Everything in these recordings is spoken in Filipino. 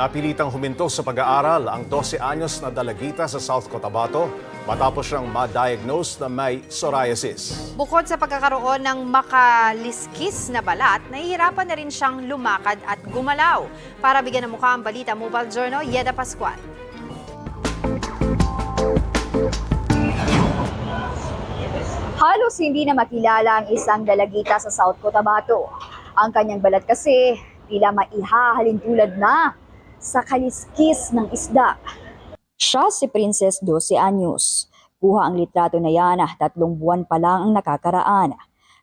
Napilitang huminto sa pag-aaral ang 12 anyos na dalagita sa South Cotabato matapos siyang ma-diagnose na may psoriasis. Bukod sa pagkakaroon ng makaliskis na balat, nahihirapan na rin siyang lumakad at gumalaw. Para bigyan ng mukha ang balita, Mobile Journal, Yeda Pascual. Halos hindi na makilala ang isang dalagita sa South Cotabato. Ang kanyang balat kasi tila maihahalin tulad na sa kaliskis ng isda. Siya si Princess 12 Anyos. Kuha ang litrato na yan ah, tatlong buwan pa lang ang nakakaraan.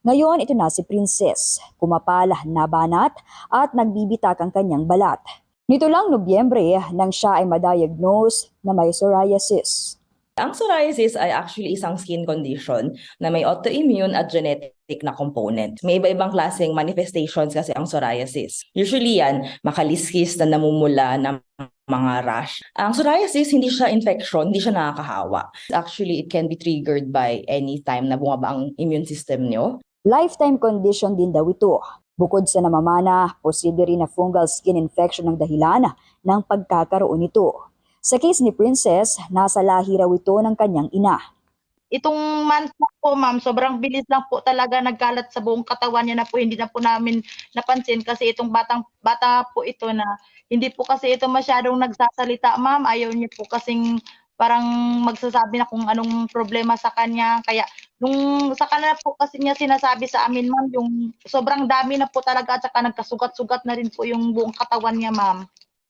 Ngayon ito na si Princess, kumapala, nabanat at nagbibitak ang kanyang balat. Nito lang Nobyembre nang siya ay madiagnose na may psoriasis. Ang psoriasis ay actually isang skin condition na may autoimmune at genetic na component. May iba-ibang klaseng manifestations kasi ang psoriasis. Usually yan, makaliskis na namumula ng mga rash. Ang psoriasis, hindi siya infection, hindi siya nakakahawa. Actually, it can be triggered by any time na bumaba ang immune system nyo. Lifetime condition din daw ito. Bukod sa namamana, posible rin na fungal skin infection ang dahilan ng pagkakaroon nito. Sa case ni Princess, nasa lahi raw ito ng kanyang ina. Itong month po, ma'am, sobrang bilis lang po talaga nagkalat sa buong katawan niya na po hindi na po namin napansin kasi itong batang bata po ito na hindi po kasi ito masyadong nagsasalita, ma'am. Ayaw niya po kasing parang magsasabi na kung anong problema sa kanya. Kaya nung sa kanila po kasi niya sinasabi sa amin, ma'am, yung sobrang dami na po talaga at saka nagkasugat-sugat na rin po yung buong katawan niya, ma'am.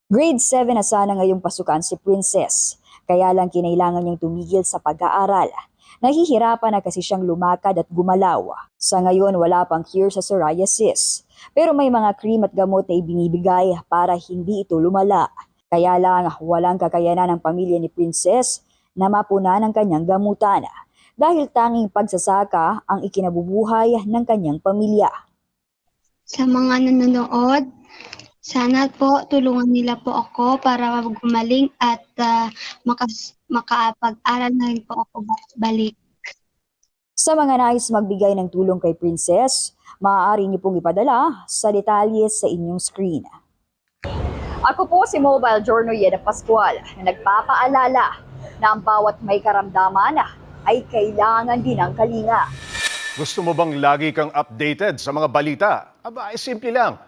Grade 7 na sana ngayong pasukan si Princess. Kaya lang kinailangan niyang tumigil sa pag-aaral. Nahihirapan na kasi siyang lumakad at gumalaw. Sa ngayon wala pang cure sa psoriasis. Pero may mga cream at gamot na ibinibigay para hindi ito lumala. Kaya lang walang kakayanan ng pamilya ni Princess na mapunan ang kanyang gamutan. Dahil tanging pagsasaka ang ikinabubuhay ng kanyang pamilya. sa mga nanonood. Sana po tulungan nila po ako para gumaling at ah, makas- makapag-aral na rin po ako ba- balik. Sa mga nais magbigay ng tulong kay Princess, maaari niyo pong ipadala sa detalye sa inyong screen. Ako po si Mobile Journal Yeda Pascual na nagpapaalala na ang bawat may karamdaman ay kailangan din ng kalinga. Gusto mo bang lagi kang updated sa mga balita? Aba, ay simple lang.